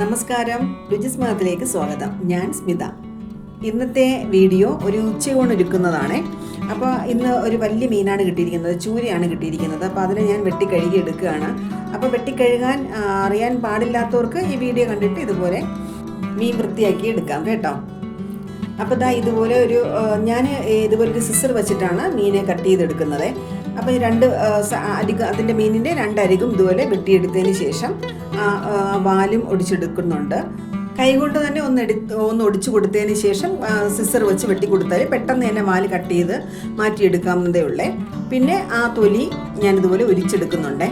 നമസ്കാരം. രുചിസ്മതത്തിലേക്ക് സ്വാഗതം. ഞാൻ സ്മിത. ഇന്നത്തെ വീഡിയോ ഒരു ഉച്ചയൂണ് ഒരുക്കുന്നതാണ് അപ്പോൾ ഇന്ന് ഒരു വലിയ മീനാണ് കിട്ടിയിരിക്കുന്നത്. ചൂരയാണ് കിട്ടിയിരിക്കുന്നത്. അപ്പോൾ അതിനെ ഞാൻ വെട്ടിക്കഴുകി എടുക്കുകയാണ്. അപ്പോൾ വെട്ടിക്കഴുകാൻ അറിയാൻ പാടില്ലാത്തവർക്ക് ഈ വീഡിയോ കണ്ടിട്ട് ഇതുപോലെ മീൻ വൃത്തിയാക്കി എടുക്കാം കേട്ടോ. അപ്പോൾ ഇതാ ഇതുപോലെ ഒരു ഞാൻ ഇതുപോലെ ഒരു സിസർ വെച്ചിട്ടാണ് മീനെ കട്ട് ചെയ്തെടുക്കുന്നത്. അപ്പോൾ ഈ രണ്ട് അരികും അതിന്റെ മീനിന്റെ രണ്ടരികും ഇതുപോലെ വെട്ടിയെടുത്തതിന് ശേഷം വാലും ഒടിച്ചെടുക്കുന്നുണ്ട്. കൈകൊണ്ട് തന്നെ ഒന്ന് എടു ഒന്ന് ഒടിച്ചു കൊടുത്തതിന് ശേഷം സിസർ വെച്ച് വെട്ടി കൊടുത്താൽ പെട്ടെന്ന് തന്നെ വാൽ കട്ട് ചെയ്ത് മാറ്റിയെടുക്കാവുന്നതേ ഉള്ളേ. പിന്നെ ആ തൊലി ഞാനിതുപോലെ ഒരിച്ചെടുക്കുന്നുണ്ടേ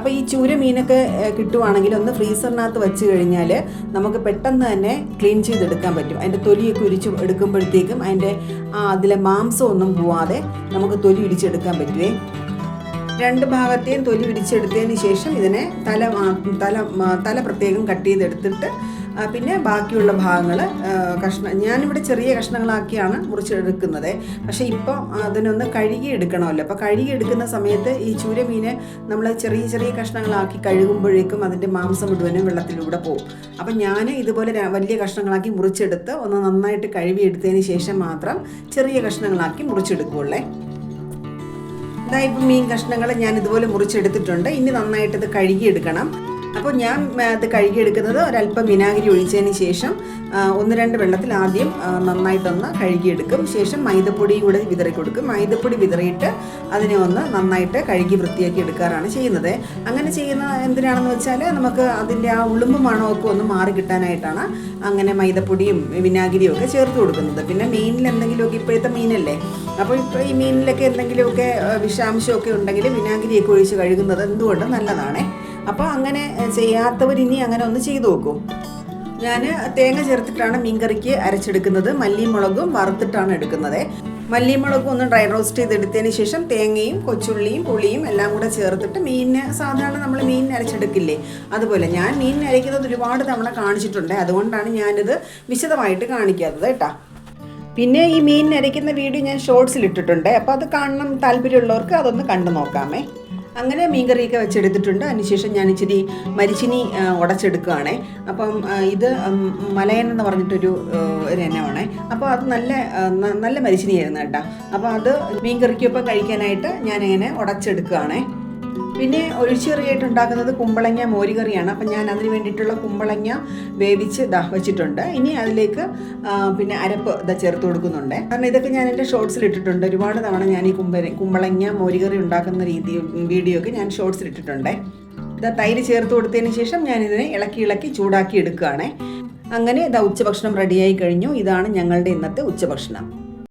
അപ്പോൾ ഈ ചൂര മീനൊക്കെ കിട്ടുവാണെങ്കിൽ ഒന്ന് ഫ്രീസറിനകത്ത് വെച്ച് കഴിഞ്ഞാൽ നമുക്ക് പെട്ടെന്ന് തന്നെ ക്ലീൻ ചെയ്തെടുക്കാൻ പറ്റും. അതിന്റെ തൊലിയൊക്കെ ഉരിച്ച് എടുക്കുമ്പോഴത്തേക്കും അതിന്റെ ആ അതിലെ മാംസം ഒന്നും പോവാതെ നമുക്ക് തൊലി ഇടിച്ചെടുക്കാൻ പറ്റുമേ രണ്ട് ഭാഗത്തെയും തൊലി ഉരിച്ചെടുത്തതിന് ശേഷം ഇതിനെ തല തല തല പ്രത്യേകം കട്ട് ചെയ്തെടുത്തിട്ട് പിന്നെ ബാക്കിയുള്ള ഭാഗങ്ങൾ കഷ്ണ ഞാനിവിടെ ചെറിയ കഷ്ണങ്ങളാക്കിയാണ് മുറിച്ചെടുക്കുന്നത്. പക്ഷേ ഇപ്പോൾ അതിനൊന്ന് കഴുകി എടുക്കണമല്ലോ അപ്പോൾ കഴുകി എടുക്കുന്ന സമയത്ത് ഈ ചൂരമീന് നമ്മൾ ചെറിയ ചെറിയ കഷ്ണങ്ങളാക്കി കഴുകുമ്പോഴേക്കും അതിന്റെ മാംസം മുഴുവനും വെള്ളത്തിലൂടെ പോകും. അപ്പം ഞാൻ ഇതുപോലെ വലിയ കഷ്ണങ്ങളാക്കി മുറിച്ചെടുത്ത് ഒന്ന് നന്നായിട്ട് കഴുകി എടുത്തതിന് ശേഷം മാത്രം ചെറിയ കഷ്ണങ്ങളാക്കി മുറിച്ചെടുക്കുകയുള്ളേ ഇതായി ഇപ്പം മീൻ കഷ്ണങ്ങൾ ഞാൻ ഇതുപോലെ മുറിച്ചെടുത്തിട്ടുണ്ട്. ഇനി നന്നായിട്ട് ഇത് കഴുകിയെടുക്കണം. അപ്പോൾ ഞാൻ അത് കഴുകിയെടുക്കുന്നത് ഒരല്പം വിനാഗിരി ഒഴിച്ചതിന് ശേഷം ഒന്ന് രണ്ട് വെള്ളത്തിൽ ആദ്യം നന്നായിട്ടൊന്ന് കഴുകിയെടുക്കും. ശേഷം മൈദപ്പൊടി കൂടെ വിതറി കൊടുക്കും മൈദപ്പൊടി വിതറിയിട്ട് അതിനെ ഒന്ന് നന്നായിട്ട് കഴുകി വൃത്തിയാക്കി എടുക്കാറാണ് ചെയ്യുന്നത്. അങ്ങനെ ചെയ്യുന്ന എന്തിനാണെന്ന് വെച്ചാൽ നമുക്ക് അതിന്റെ ആ ഉളുമ്പ് മണമൊക്കെ ഒന്ന് മാറി കിട്ടാനായിട്ടാണ് അങ്ങനെ മൈദപ്പൊടിയും വിനാഗിരിയും ഒക്കെ ചേർത്ത് കൊടുക്കുന്നത്. പിന്നെ മീനിൽ എന്തെങ്കിലുമൊക്കെ ഇപ്പോഴത്തെ മീനല്ലേ? അപ്പോൾ ഇപ്പോൾ ഈ മീനിലൊക്കെ എന്തെങ്കിലുമൊക്കെ വിഷാംശമൊക്കെ ഉണ്ടെങ്കിൽ വിനാഗിരിയൊക്കെ ഒഴിച്ച് കഴുകുന്നത് എന്തുകൊണ്ടും നല്ലതാണേ? അപ്പോൾ അങ്ങനെ ചെയ്യാത്തവർ ഇനി അങ്ങനെ ഒന്ന് ചെയ്തു നോക്കൂ. ഞാൻ തേങ്ങ ചേർത്തിട്ടാണ് മീൻകറിക്ക് അരച്ചെടുക്കുന്നത്. മല്ലിയും മുളകും വറുത്തിട്ടാണ് എടുക്കുന്നത്. മല്ലിയും മുളകും ഒന്ന് ഡ്രൈ റോസ്റ്റ് ചെയ്തെടുത്തതിന് ശേഷം തേങ്ങയും കൊച്ചുള്ളിയും പുളിയും എല്ലാം കൂടെ ചേർത്തിട്ട് മീനിന് സാധാരണ നമ്മൾ മീൻ അരച്ചെടുക്കില്ലേ? അതുപോലെ ഞാൻ മീൻ അരയ്ക്കുന്നത് ഒരുപാട് തവണ കാണിച്ചിട്ടുണ്ട്. അതുകൊണ്ടാണ് ഞാനിത് വിശദമായിട്ട് കാണിക്കാത്തത് കേട്ടോ. പിന്നെ ഈ മീൻ അരയ്ക്കുന്ന വീഡിയോ ഞാൻ ഷോർട്സിൽ ഇട്ടിട്ടുണ്ട്. അപ്പോൾ അത് കാണണം താല്പര്യമുള്ളവർക്ക് അതൊന്ന് കണ്ടു നോക്കാമേ. അങ്ങനെ മീൻകറിയൊക്കെ വെച്ചെടുത്തിട്ടുണ്ട്. അതിനുശേഷം ഞാൻ ഇച്ചിരി മരിച്ചിനി ഉടച്ചെടുക്കുകയാണേ. അപ്പം ഇത് മലയൻ എന്ന് പറഞ്ഞിട്ടൊരു ഒരു അപ്പോൾ അത് നല്ല നല്ല മരിച്ചിനിയായിരുന്നു കേട്ടോ. അപ്പോൾ അത് മീൻകറിക്കൊപ്പം കഴിക്കാനായിട്ട് ഞാനിങ്ങനെ ഉടച്ചെടുക്കുകയാണേ. പിന്നെ ഒഴിച്ചുകറിയായിട്ട് ഉണ്ടാക്കുന്നത് കുമ്പളങ്ങ മോരുകറിയാണ്. അപ്പം ഞാൻ അതിന് വേണ്ടിയിട്ടുള്ള കുമ്പളങ്ങ വേവിച്ച് ദാ വെച്ചിട്ടുണ്ട്. ഇനി അതിലേക്ക് പിന്നെ അരപ്പ് ഇതാ ചേർത്ത് കൊടുക്കുന്നുണ്ട്. കാരണം ഇതൊക്കെ ഞാൻ എന്റെ ഷോർട്സിൽ ഇട്ടിട്ടുണ്ട്. ഒരുപാട് തവണ ഞാൻ ഈ കുമ്പ കുമ്പളങ്ങ മോരുകറി ഉണ്ടാക്കുന്ന രീതി വീഡിയോ ഒക്കെ ഞാൻ ഷോർട്സിൽ ഇട്ടിട്ടുണ്ട്. ഇതാ തൈര് ചേർത്ത് കൊടുത്തതിന് ശേഷം ഞാൻ ഇതിനെ ഇളക്കി ഇളക്കി ചൂടാക്കി എടുക്കുകയാണ്. അങ്ങനെ ഇതാ ഉച്ചഭക്ഷണം റെഡിയായി കഴിഞ്ഞു. ഇതാണ് ഞങ്ങളുടെ ഇന്നത്തെ ഉച്ചഭക്ഷണം.